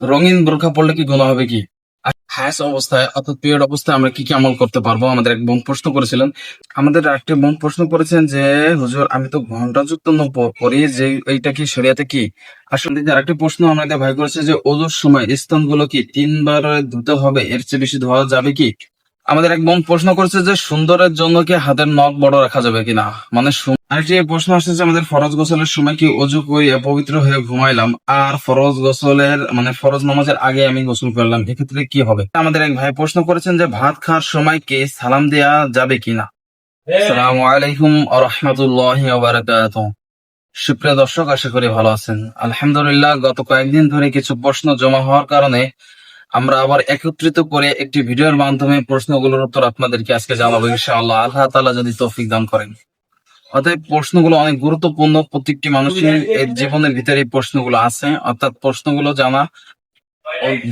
রঙিন বোরখা পড়লে কি গুণা হবে কি? হ্যাস অবস্থায়, অর্থাৎ পিরিয়ড অবস্থায় আমরা কি কি আমল করতে পারব? আমাদের এক বোন প্রশ্ন করেছিলেন। আমাদের একটি বোন প্রশ্ন করেছেন যে, হুজুর, আমি তো ঘণ্টা যুক্ত পড়ি, যে এইটা কি শরিয়াতে কি? আসলে আরেকটি প্রশ্ন আমাদের ভাই করেছে যে, ওজোর সময় স্থানগুলো কি তিনবার ধুতে হবে? এর চেয়ে বেশি ধোয়া যাবে কি? আমাদের এক বোন প্রশ্ন করেছে যে, সুন্দরের জন্য কি হাতের নখ বড় রাখা যাবে কিনা? মানে আরেকটি প্রশ্ন আসছে যে আমাদের ফরজ গোসলের সময় কি অজু করে পবিত্র হয়ে ঘুমাইলাম? আর ফরজ গোসলের মানে ফরজ নামাজের আগে আমি গোসল করলাম এক্ষেত্রে কি হবে? আমাদের এক ভাই প্রশ্ন করেছেন যে ভাত খাওয়ার সময় কি সালাম দেয়া যাবে কিনা? আসসালামু আলাইকুম আ রহমতুল্লাহ সুপ্রিয় দর্শক আশা করি ভালো আছেন। আলহামদুলিল্লাহ গত কয়েকদিন ধরে কিছু প্রশ্ন জমা হওয়ার কারণে আমরা আবার একত্রিত করে একটি ভিডিওর মাধ্যমে প্রশ্নগুলোর উত্তর আপনাদেরকে আজকে জানাব ইনশাআল্লাহ। আল্লাহ তাআলা যদি তৌফিক দান করেন। অতএব প্রশ্নগুলো অনেক গুরুত্বপূর্ণ। প্রত্যেকটি মানুষের জীবনের ভিতরে এই প্রশ্নগুলো আছে। অর্থাৎ প্রশ্নগুলো জানা।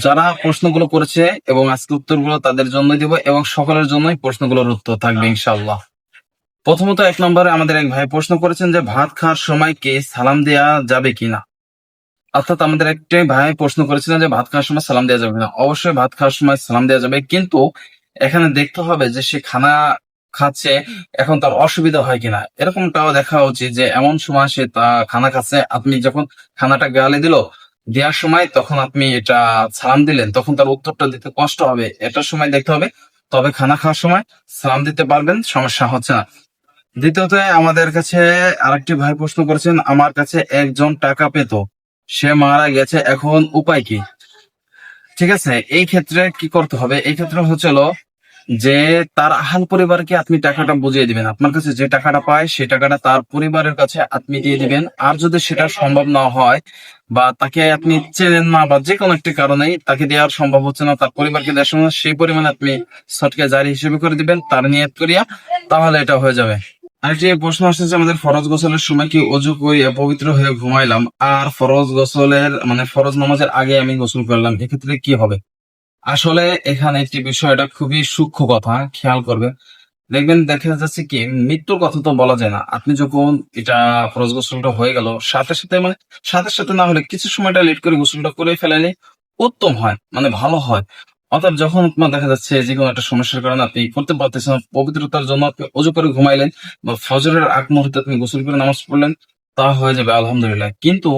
যারা প্রশ্নগুলো করেছে এবং আজকে উত্তরগুলো তাদের জন্য দিব এবং সকলের জন্যই প্রশ্নগুলোর উত্তর থাকবে ইনশাআল্লাহ। প্রথমত এক নম্বরে আমাদের এক ভাই প্রশ্ন করেছেন যে ভাত খাওয়ার সময় কি সালাম দেয়া যাবে কিনা? অর্থাৎ আমাদের একটি ভাই প্রশ্ন করেছিলেন যে ভাত খাওয়ার সময় সালাম দেওয়া যাবে না অবশ্যই ভাত খাওয়ার সময় সালাম দেওয়া যাবে। কিন্তু এখানে দেখতে হবে যে সে খানা খাচ্ছে, এখন তার অসুবিধা হয় কিনা? এরকমটাও দেখা উচিত যে, এমন সময় সে তা খানা খাচ্ছে, আপনি যখন খানাটা গালে দিল, দেওয়ার সময় তখন আপনি এটা সালাম দিলেন, তখন তার উত্তরটা দিতে কষ্ট হবে। এটার সময় দেখতে হবে, তবে খানা খাওয়ার সময় সালাম দিতে পারবেন, সমস্যা হচ্ছে না। দ্বিতীয়ত, আমাদের কাছে আরেকটি ভাই প্রশ্ন করেছেন, আমার কাছে একজন টাকা পেত, সে মারা গেছে, এখন উপায় কি? ঠিক আছে, এই ক্ষেত্রে কি করতে হবে? এই ক্ষেত্রে হচ্ছিল যে তার আহাল পরিবারকে আপনি টাকাটা বুঝিয়ে দিবেন। আপনার কাছে যে টাকাটা পায়, সেই টাকাটা তার পরিবারের কাছে আপনি দিয়ে দিবেন। আর যদি সেটা সম্ভব না হয় বা তাকে আপনি চেনেন না বা যে কোনো একটি কারণেই তাকে দেওয়ার সম্ভব হচ্ছে না, তার পরিবারকে দেওয়ার সময় সেই পরিমাণে আপনি সটকে জারি হিসেবে করে দিবেন, তার নিয়ত করিয়া তাহলে এটা হয়ে যাবে। আরেকটি প্রশ্ন আসছে যে আমাদের ফরজ গোসলের সময় কি অজু করিয়া পবিত্র হয়ে ঘুমাইলাম? আর ফরজ গোসলের মানে ফরজ নামাজের আগে আমি গোসল করলাম, এক্ষেত্রে কি হবে? আসলে এখানে একটি বিষয়টা খুবই সূক্ষ্ম কথা, খেয়াল করবে দেখবেন দেখা যাচ্ছে কি, মৃত্যুর কথা তো বলা যায় না। আপনি যখন এটা ফরজ গোসলটা হয়ে গেল, সাথে সাথে মানে সাথে সাথে না হলে কিছু সময়টা লেট করে গোসলটা করে ফেলালে উত্তম হয় মানে ভালো হয়। অর্থাৎ যখন আপনার দেখা যাচ্ছে যে কোনো একটা সমস্যার কারণে আপনি করতে পারতেছেন, পবিত্রতার জন্য আপনি অজু করে ঘুমাইলেন বা ফজরের আগ মুহূর্তে আপনি গোসল করে নামাজ পড়লেন, তা হয়ে যাবে, আলহামদুলিল্লাহ। কিন্তু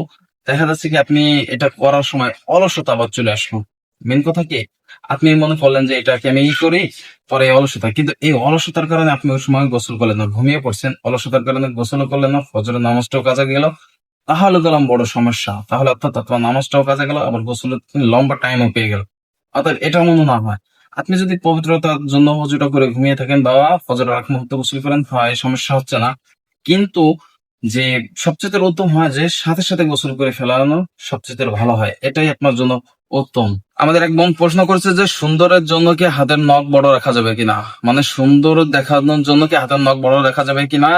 দেখা যাচ্ছে কি, আপনি এটা করার সময় অলসতা আবার চলে আসলো। মেন কথা কি? আপনি মনে করলেন যে এটাকে আমি ই করি, পরে অলসতা। কিন্তু এই অলসতার কারণে আপনি ওই সময় গোসল করলেন না, ঘুমিয়ে পড়ছেন। অলসতার কারণে গোসল করলেন না, ফজরের নামাজটাও কাজে গেল। তাহলে গেলাম বড় সমস্যা। তাহলে অর্থাৎ আপনার নামাজটাও কাজে গেল, আবার গোসলের লম্বা টাইমও পেয়ে গেল। অর্থাৎ এটা মনে না হয়। আপনি যদি পবিত্রতার জন্য অজুটা করে ঘুমিয়ে থাকেন বা ফজরের আগ মুহূর্তে গোসল করেন, হয় সমস্যা হচ্ছে না। কিন্তু যে সবচেয়ে উত্তম হয় যে সাথে সাথে গোসল করে ফেলানো সবচেয়ে ভালো হয়। এটাই আপনার জন্য উত্তম। আমাদের এক বোন প্রশ্ন করেছে যে সুন্দরের জন্য কি হাতের নখ বড় রাখা যাবে কিনা? মানে সুন্দর দেখানোর জন্য কি হাতের নখ বড় রাখা যাবে কিনা?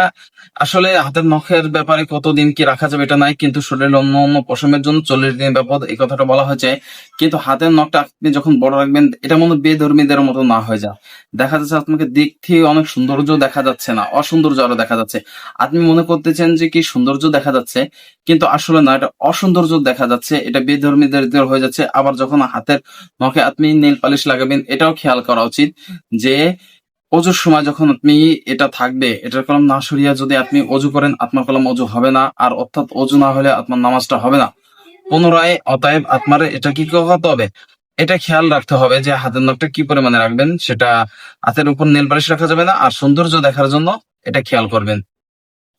আসলে হাতের নখের ব্যাপারে কতদিন কি রাখা যাবে এটা নাই, কিন্তু শরীরের অন্য অন্য পশমের জন্য চল্লিশ দিন ব্যাপার এই কথাটা বলা হয়েছে। কিন্তু হাতের নখটা আপনি যখন বড় রাখবেন, এটা মনে বেধর্মীদের মতো না হয়ে যায়। দেখা যাচ্ছে আপনাকে দিক থেকে অনেক সৌন্দর্য দেখা যাচ্ছে না, অসৌন্দর্য আরও দেখা যাচ্ছে। আপনি মনে করতেছেন যে কি সৌন্দর্য দেখা যাচ্ছে, কিন্তু আসলে না, এটা অসৌন্দর্য দেখা যাচ্ছে, এটা বেধর্মীদের হয়ে যাচ্ছে। আবার যখন হাতের নখে আপনি নেল পালিশ লাগাবেন, এটাও খেয়াল করা উচিত যে অজুর সময় যখন আপনি এটা থাকবে, এটার কলম না সরিয়া যদি আপনি অজু করেন, আপনার কলম অজু হবে না। আর অর্থাৎ অজু না হলে আপনার নামাজটা হবে না। পুনরায় অতএব আপনার এটা কি করতে হবে? এটা খেয়াল রাখতে হবে যে হাতের নখটা কি পরিমাণে রাখবেন, সেটা হাতের উপর নেল পালিশ রাখা যাবে না। আর সৌন্দর্য দেখার জন্য এটা খেয়াল করবেন।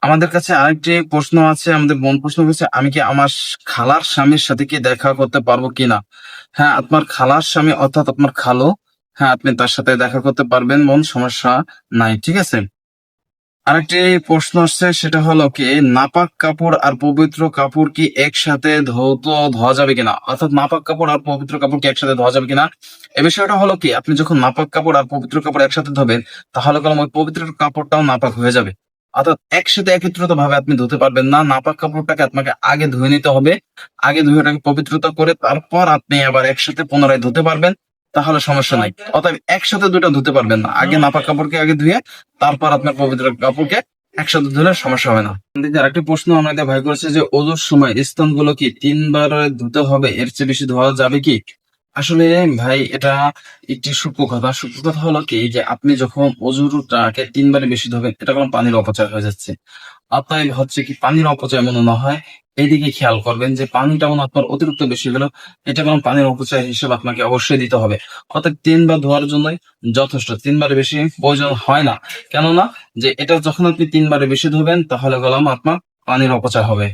আমাদের কাছে আরেকটি প্রশ্ন আছে, আমাদের বোন প্রশ্ন করেছে, আমি কি আমার খালার স্বামীর সাথে কি দেখা করতে পারব কিনা? হ্যাঁ আপনার খালার স্বামী অর্থাৎ আপনার খালো হ্যাঁ আপনি তার সাথে দেখা করতে পারবেন মন সমস্যা নাই, ঠিক আছে? আরেকটি প্রশ্ন আসছে, সেটা হলো কি, নাপাক কাপড় আর পবিত্র কাপড় কি একসাথে ধৌত ধোয়া যাবে কিনা? অর্থাৎ নাপাক কাপড় আর পবিত্র কাপড় কি একসাথে ধোয়া যাবে কিনা? এ বিষয়টা হলো কি, আপনি যখন নাপাক কাপড় আর পবিত্র কাপড় একসাথে ধোবেন, তাহলে কলম ওই পবিত্র কাপড়টাও নাপাক হয়ে যাবে। অর্থাৎ একসাথে একত্রিত ভাবে আপনি ধুতে পারবেন না, নাপাক কাপড়টাকে আপনাকে আগে ধুয়ে নিতে হবে। আগে ধুয়ে ওটাকে পবিত্রতা করে তারপর আপনি আবার একসাথে পুনরায় ধুতে পারবেন, তাহলে সমস্যা নাই। অতএব একসাথে দুটো ধুতে পারবেন না। আগে নাপাক কাপড়কে আগে ধুয়ে তারপর আপনার পবিত্র কাপড়কে একসাথে ধুলে সমস্যা হবে না। আরেকটি প্রশ্ন আমাদের ভাই করেছে যে, ওজোর সময় স্থানগুলো কি তিনবার ধুতে হবে? এর চেয়ে বেশি ধোয়া যাবে কি? আসলে ভাই, এটা একটি সূক্ষ্ম কথা। সূক্ষ্ম কথা হলো কি যে, আপনি যখন অজুরটাকে তিনবারে বেশি ধোবেন, এটা কোনো পানির অপচয় হয়ে যাচ্ছে। অতএব হচ্ছে কি পানির অপচয় মনে না হয় এইদিকে খেয়াল করবেন যে, পানিটা মনে আপনার অতিরিক্ত বেশি গেল এটা কোনো পানির অপচয় হিসেবে আপনাকে অবশ্যই দিতে হবে। অর্থাৎ তিনবার ধোয়ার জন্যই যথেষ্ট তিনবারে বেশি প্রয়োজন হয় না। কেননা যে, এটা যখন আপনি তিনবারে বেশি ধোবেন, তাহলে গেলাম আপনার পানির অপচয় হবে।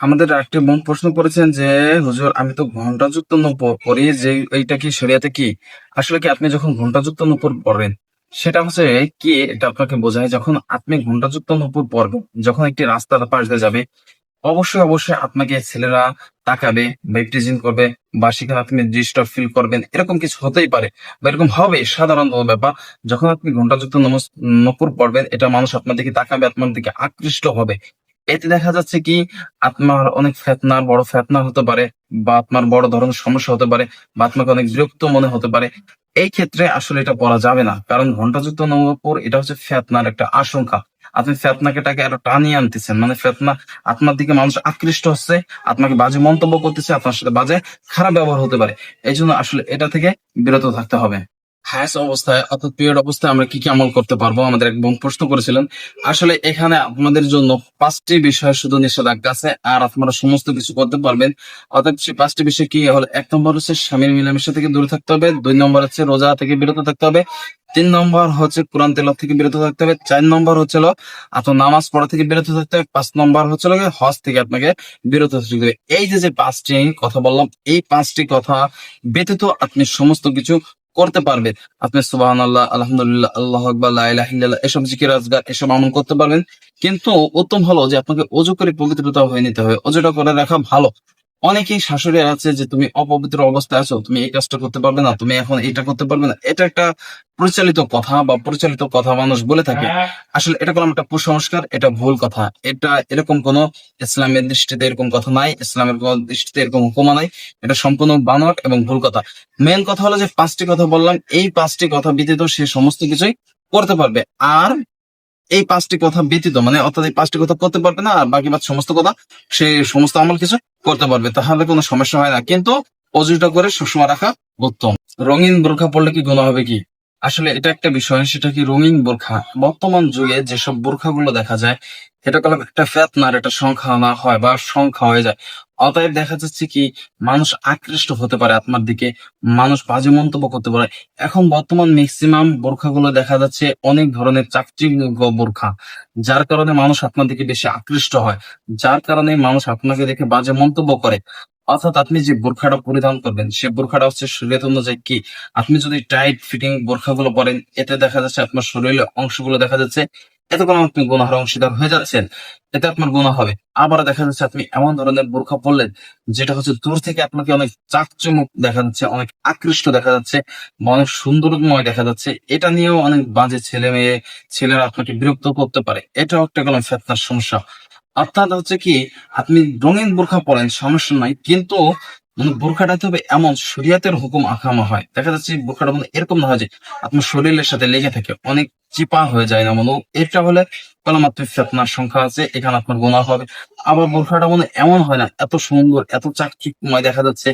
আমাদের একটি বোন প্রশ্ন করেছেন যে, হুজুর, আমি তো ঘন্টাযুক্ত নূপুর পরি যে এইটা কি শরিয়াতে কি? আসলে কি আপনি যখন ঘন্টাযুক্ত নূপুর পড়বেন সেটা হচ্ছে কি, এটা আপনাকে বোঝায় যখন আপনি ঘন্টাযুক্ত নূপুর পরবেন যখন একটি রাস্তার পাশ দিয়ে যাবে, অবশ্যই অবশ্যই আপনাকে ছেলেরা তাকাবে বা করবে, বা সেখানে আপনি ডিস্টার্ব ফিল করবেন, এরকম কিছু হতেই পারে, বা এরকম হবে সাধারণ ব্যাপার যখন আপনি ঘন্টাযুক্ত নমস- পড়বেন, এটা মানুষ আপনার দিকে তাকাবে, আপনার দিকে আকৃষ্ট হবে এতে দেখা যাচ্ছে কি, আপনার অনেক ফেতনা বড় ফেতনা হতে পারে, বা আপনার বড় ধরনের সমস্যা হতে পারে, বা আপনাকে অনেক বিরক্ত মনে হতে পারে। এই ক্ষেত্রে আসলে এটা পড়া যাবে না, কারণ ঘন্টাযুক্ত নপুর এটা হচ্ছে ফেতনার একটা আশঙ্কা। আপনি ফেতনাকেটাকে আরও টানিয়ে আনতেছেন মানে ফেতনা আপনার দিকে মানুষ আকৃষ্ট হচ্ছে, আপনাকে বাজে মন্তব্য করতেছে, আপনার সাথে বাজে খারাপ ব্যবহার হতে পারে। এই জন্য আসলে এটা থেকে বিরত থাকতে হবে। হ্যাস অবস্থায় অর্থাৎ পিরিয়ড অবস্থায় আমরা কি কি আমল করতে পারব? আমাদের এক বোন প্রশ্ন করেছিলেন, আসলে এখানে আপনাদের জন্য পাঁচটি বিষয় শুধু নিষেধাজ্ঞা আছে, আর আপনারা সমস্ত কিছু করতে পারবেন। অর্থাৎ সেই পাঁচটি বিষয় কি হলো? এক নম্বর হচ্ছে স্বামীর মিলামেশা থেকে দূরে থাকতে হবে, দুই নম্বর হচ্ছে রোজা থেকে বিরত থাকতে হবে, তিন নম্বর হচ্ছে কোরআন তেলাওয়াত থেকে বিরত থাকতে হবে, চার নম্বর হচ্ছে হলো আপনার নামাজ পড়া থেকে বিরত থাকতে হবে, পাঁচ নম্বর হচ্ছে হলো গিয়ে হজ থেকে আপনাকে বিরত থাকতে হবে। এই যে যে পাঁচটি কথা বললাম, এই পাঁচটি কথা ব্যতীত আপনি সমস্ত কিছু করতে পারবে। আপনি সুবাহ আল্লাহ আলহামদুলিল্লাহ, আল্লাহ আকবর আল্লাহ এসব জিকির, আজগার, এসব আমল করতে পারবেন। কিন্তু উত্তম হলো যে, আপনাকে অজু করে পবিত্রতা হয়ে নিতে হবে। অজুটা করে রাখা ভালো। অনেকেই শাশুড়ি আছে যে তুমি অপবিত্র অবস্থায় আছো তুমি এই কাজটা করতে পারবে না তুমি এখন এটা করতে পারবে না। এটা একটা পরিচালিত কথা বা পরিচালিত কথা মানুষ বলে থাকে। আসলে এটা কোনো একটা কুসংস্কার এটা ভুল কথা। এটা এরকম কোন ইসলামের দৃষ্টিতে এরকম কথা নাই ইসলামের কোন দৃষ্টিতে এরকম হুকুমা নাই। এটা সম্পূর্ণ বানর এবং ভুল কথা। মেন কথা হলো যে পাঁচটি কথা বললাম এই পাঁচটি কথা ব্যতীত সে সমস্ত কিছুই করতে পারবে। আর এই পাঁচটি কথা ব্যতীত মানে অর্থাৎ এই পাঁচটি কথা করতে পারবে না আর বাকি বাদ সমস্ত কথা সে সমস্ত আমল কিছু করতে পারবে, তাহলে কোনো সমস্যা হয় না। কিন্তু অজুটা করে সবসময় রাখা উত্তম। রঙিন বোরখা পড়লে কি গোনা হবে কি? আসলে এটা একটা বিষয়, সেটা কি রঙিন বোরখা? বর্তমান যুগে যেসব বোরখাগুলো দেখা যায়, এটা কলম একটা ফ্যাত না একটা সংখ্যা না হয় বা সংখ্যা হয়ে যায়। অতএব দেখা যাচ্ছে কি, মানুষ আকৃষ্ট হতে পারে আপনার দিকে, মানুষ বাজে মন্তব্য করতে পারে। এখন বর্তমান ম্যাক্সিমাম বোরখাগুলো দেখা যাচ্ছে অনেক ধরনের চাকচিক্য বোরখা, যার কারণে মানুষ আপনার দিকে বেশি আকৃষ্ট হয়, যার কারণে মানুষ আপনাকে দেখে বাজে মন্তব্য করে। অর্থাৎ আপনি যে বোরখাটা পরিধান করবেন, সে বোরখাটা হচ্ছে শরীরের অনুযায়ী কি, আপনি যদি টাইট ফিটিং বোরখাগুলো পরেন, এতে দেখা যাচ্ছে আপনার শরীরের অংশগুলো দেখা যাচ্ছে এতে কোনো আপনি গুনাহার অংশীদার হয়ে যাচ্ছেন, এতে আপনার গুণা হবে। আবার দেখা যাচ্ছে আপনি এমন ধরনের বোরখা পরলেন, যেটা হচ্ছে দূর থেকে আপনাকে অনেক চাকচমক দেখা যাচ্ছে, অনেক আকৃষ্ট দেখা যাচ্ছে অনেক সুন্দরময় দেখা যাচ্ছে। এটা নিয়েও অনেক বাজে ছেলে মেয়ে ছেলেরা আপনাকে বিরক্ত করতে পারে। এটাও একটা কোনো ফেতনার সমস্যা। অর্থাৎ হচ্ছে কি, আপনি রঙিন বোরখা পরেন, সমস্যা নাই, কিন্তু মানে বোরখাটা হতে হবে, এমন শরিয়াতের হুকুম আকামা হয়। দেখা যাচ্ছে বোরখাটা মানে এরকম না হয় যে আপনার শরীরের সাথে লেগে থাকে, অনেক চিপা হয়ে যায় না। মনে এটা হলে কলম আপনি ফেতনার সংখ্যা আছে, এখানে আপনার গোনা হবে। আবার বোরখাটা মনে এমন হয় না, এত সুন্দর, এত চাকচিকময় দেখা যাচ্ছে,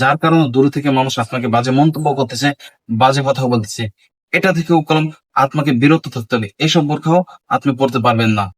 যার কারণে দূর থেকে মানুষ আপনাকে বাজে মন্তব্য করতেছে, বাজে কথা বলতেছে। এটা থেকেও কলম আত্মাকে বিরত থাকতে হবে। এইসব বোরখাও আপনি পড়তে পারবেন না।